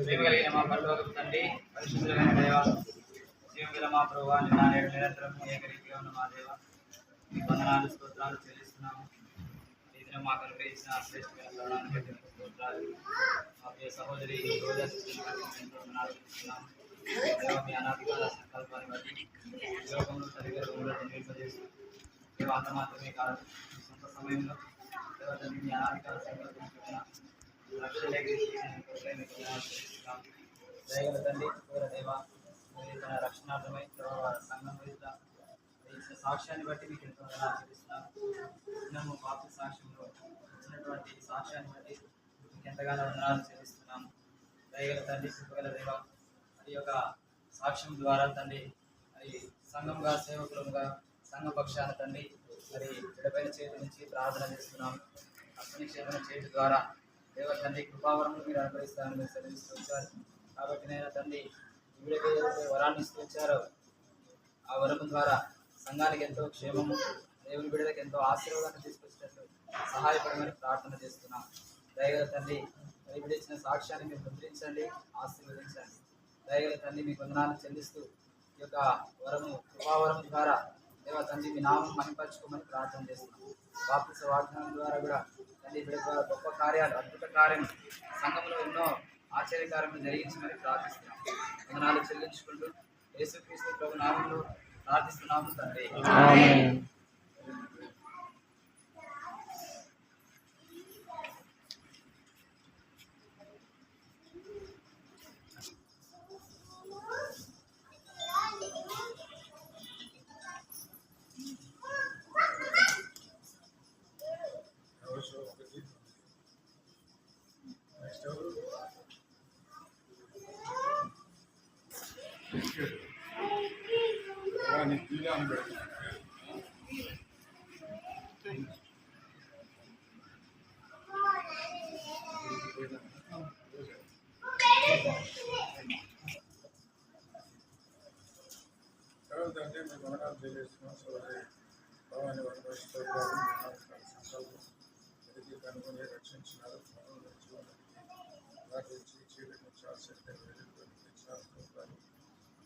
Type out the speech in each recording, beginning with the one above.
ప్రేమ కలిగిన మా పరలోకపు తండ్రి పరిశుద్ధమైన దేవ జీవగల మా ప్రభు నిన్న నేడు నిరంతరము ఏకరీతిగా ఉన్న మా దేవ మీ వందనాలు స్తోత్రాలు చెల్లిస్తున్నాము ఈ దినం మాకు అనుగ్రహించిన శ్రేష్టమైన తరుణాన్ని బట్టి మీకు స్తోత్రాలు మా ప్రియ సహోదరి ఈ రోజు శిక్షణ ఎంతో వందనాలు చెల్లిస్తున్నాము దేవ, మీ అనాధికార సంకల్పాన్ని బట్టి ఈ లోకంలో తల్లిదండ్రులు జన్మింపజేసి దేవ అంత మాత్రమే కాదు మీ సొంత సమయంలో దయగల తండ్రి కూర దేవ తన రక్షణార్థమై సంఘం మీద ఇచ్చిన సాక్ష్యాన్ని బట్టి మీకు ఎంతో వందనాలు చెల్లిస్తున్నాను సాక్ష్యంలో ఇచ్చినటువంటి సాక్ష్యాన్ని బట్టి మీకు ఎంతగానో వందనాలు చెల్లిస్తున్నాము దయగల తండ్రి కృపగల దేవ ఈ యొక్క సాక్ష్యం ద్వారా తండ్రి అది సంఘంగా సేవకులుగా సంఘ పక్షాన తండ్రి మరి విడపైన చేతి నుంచి ప్రార్థన చేస్తున్నాం. అగ్నిక్షేపణ చేతి ద్వారా దేవ తండ్రి కృపావరములు మీరు అనుభవిస్తారని మీరు సెలవిస్తూ వచ్చారు. కాబట్టి నేను తండ్రి ఎవరికైతే వరాన్ని ఇస్తూ వచ్చారో ఆ వరము ద్వారా సంఘానికి ఎంతో క్షేమము దేవుని బిడ్డలకు ఎంతో ఆశీర్వాదాన్ని తీసుకొచ్చినట్లు సహాయపడమని ప్రార్థన చేస్తున్నాం. దయగల తండ్రి మరి విడిచిన సాక్ష్యాన్ని మీరు ముద్రించండి ఆశీర్వదించండి. దయగల తండ్రి మీ వందనాన్ని చెల్లిస్తూ ఈ యొక్క వరము కృపావరం ద్వారా దేవా తండ్రి మీ నామం మహింపరచుకోమని ప్రార్థన చేస్తున్నాం. బాప్తిస వాగ్దానం ద్వారా కూడా తండ్రి ద్వారా గొప్ప కార్యాలు అద్భుత కార్యం సంఘంలో ఎన్నో ఆశ్చర్యకార్యములు జరిగించమని ప్రార్థిస్తున్నాం. వందనాలు చెల్లించుకుంటూ యేసుక్రీస్తు ప్రభు నామంలో ప్రార్థిస్తున్నాము తండ్రి. అంటే మేము వనరాలు తెలియజేస్తున్నాం సోదరి భవాని వనపరిస్తూ సంకల్పం ఎదిగి కనుగొని రక్షించినారు మనల్ని జీవనానికి ప్రార్థించి చీకటి నుంచి ఆసక్తి వెలుగుతారు ప్రార్థిస్తున్నారు మన సాక్ష్యం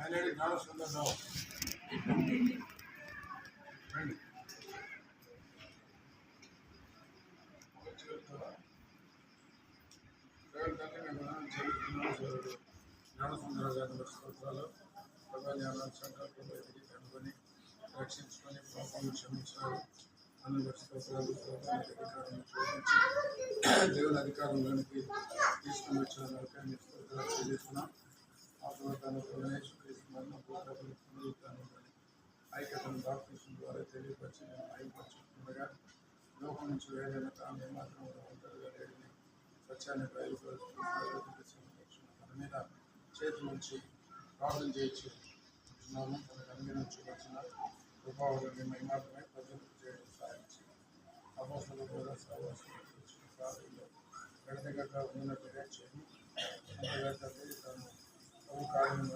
ఆయన జ్ఞాన సుందరం రండి. జ్ఞాన సుందర గారి స్తోత్రాలు ప్రభా సంకల్పంలో ఎదిగి కనుగొని రక్షించుకొని పాపం క్షమించారు. అన్న స్తోత్రాలు ప్రభువానికి అధికారం చూపించి దేవుని అధికారంలోనికి తీసుకుని వచ్చిన నరకాన్ని స్తోత్రాలు చెల్లిస్తున్నాం ఆత్మతాను మరణ భూతాలను పునరుత్థానం ఐక్యతను బాప్తిసం ద్వారా తెలియపరిచి నేను బయలుపరుచుకుంటుండగా లోకం నుంచి వేరైన తాను ఏమాత్రం ఒంటరిగా లేదని సత్యాన్ని బయలుపరుచుకున్న మన మీద చేతి నుంచి ప్రార్థన చేయొచ్చు ఉన్నాము తన కనిగి నుంచి వచ్చిన కృపావళిని మహిమాత్రమే ప్రజలకు చేయడం సాధించి అపోసలు కూడా సహవాసం వచ్చిన కార్యంలో గడదగడ్డ ఉన్నట్టుగా చేయి అంతగా తను ప్రభు కార్యం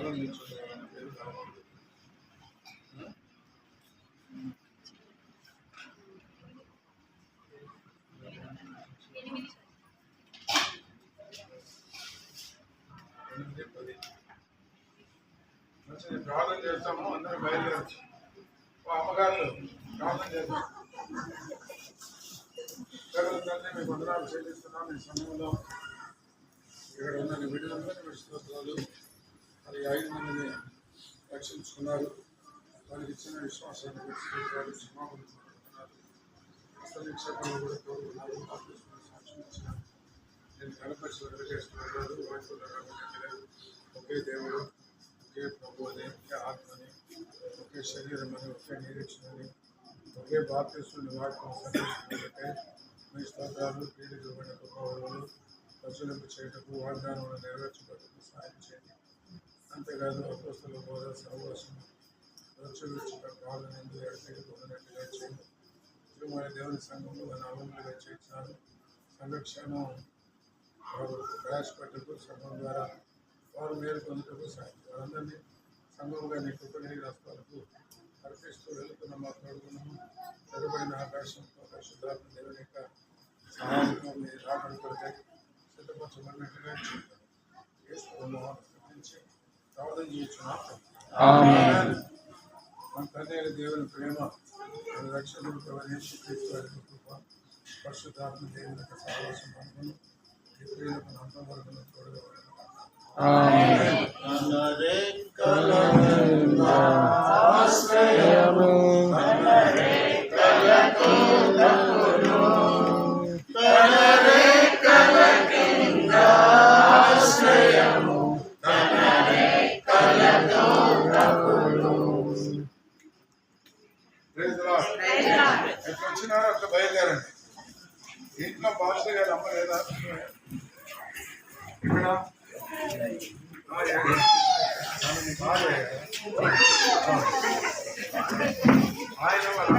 యెహోవాను ప్రార్థన చేస్తాము అందరూ బయలుదేరచ్చు. అమ్మగారు ప్రార్థన చేస్తాం తండ్రి మీకు వందనాలు చెల్లిస్తున్నాం ఈ సమయంలో ఇక్కడ ఉన్న విడుదల స్తోత్రాలు. మరి ఐదు మందిని రక్షించుకున్నారు. వారికి ఇచ్చిన విశ్వాసాన్ని బట్టి క్షమాపణ కోరుతున్నారు అసలు కూడా కోరుకున్నారు. బాప్తిస్మం సాక్ష్యం ఇచ్చిన నేను కనపరిచి వెలిగేస్తున్నారు వాటిలో ఒకే దేవుడు ఒకే ప్రభు అని ఒకే ఆత్మని ఒకే శరీరం అని ఒకే నిరీక్షణని ఒకే బాప్తిస్తుని వాటిని సందేశించే మీ స్తోత్రాలు పీడితమైన గొప్పవాళ్ళు ప్రజలకు చేయటకు వాగ్దానం నెరవేర్చబడుటకు సహాయం చేయండి. అంతేకాదు అపోస్తుల బోధ సహవాసం రక్షించిన పాలనందు ఎడతెగి పొందినట్టుగా చేయండి. తిరుమల దేవుని సంఘంలో వారిని అవలంబులుగా చేర్చారు సంరక్షణ వారు ప్రయాసపట్టుకు సంఘం ద్వారా వారు మేలు పొందుటకు సాయం వారందరినీ సంఘంగా నీ కుటుంబ రాష్ట్రాలకు అర్పిస్తూ వెళుతున్న మాట్లాడుకున్నాము తెరబడిన ఆకాశంతో పరిశుద్ధాత్మ దేవుని యొక్క సహాయంతో మీ రాకడ కొరకై సిద్ధపరచబడినట్టుగా చెప్పారు ఆమేన్. మన తండ్రి దేవుని ప్రేమ మన రక్షకుడు కృప పరిశుద్ధాత్మ దేవుని యొక్క సహవాసం అనుకుని ఈ ప్రియులకు అంతం వరకు తోడుగా ఎట్లా వచ్చినారో అట్లా బయలుదేరండి ఇంట్లో భాష గారు అమ్మ లేదా ఇక్కడ ఆ, ఏడు. ఆమె మీ భార్య. ఆయన వాళ్ళ